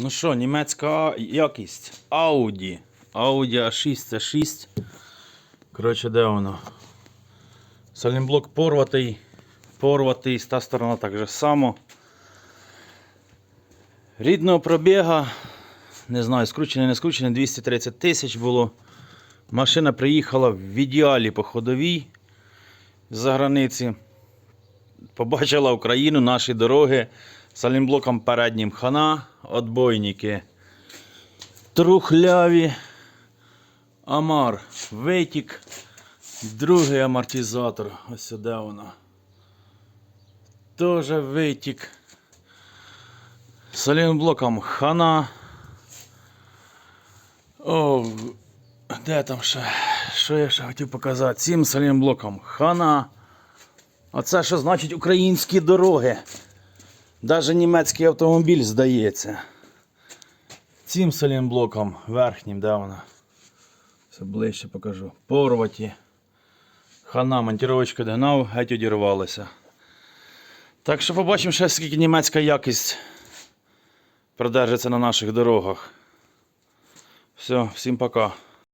Ну що, німецька якість. Audi. Audi A6 це 6. Коротше, де воно? Салімблок порватий. Порватий, з та сторона так же само. Рідного пробіга. Не знаю, скручений, не скручений, 230 тисяч було. Машина приїхала в ідеалі по ходовій з-за границі. Побачила Україну, наші дороги. Салімблоком переднім хана, отбойники. Трухляві. Амар. Витік. Другий амортизатор. Ось сюди воно. Тоже витік. Салімблоком хана. О, де там ще? Що я ще хотів показати? Цим салімблоком хана. А це що значить українські дороги? Даже німецький автомобіль здається. Цим салінблоком верхнім, де вона? Все ближче покажу. Порваті. Хана, монтіровочка догнав, геть одірвалася. Так що побачимо ще, скільки німецька якість продержиться на наших дорогах. Все, всім пока.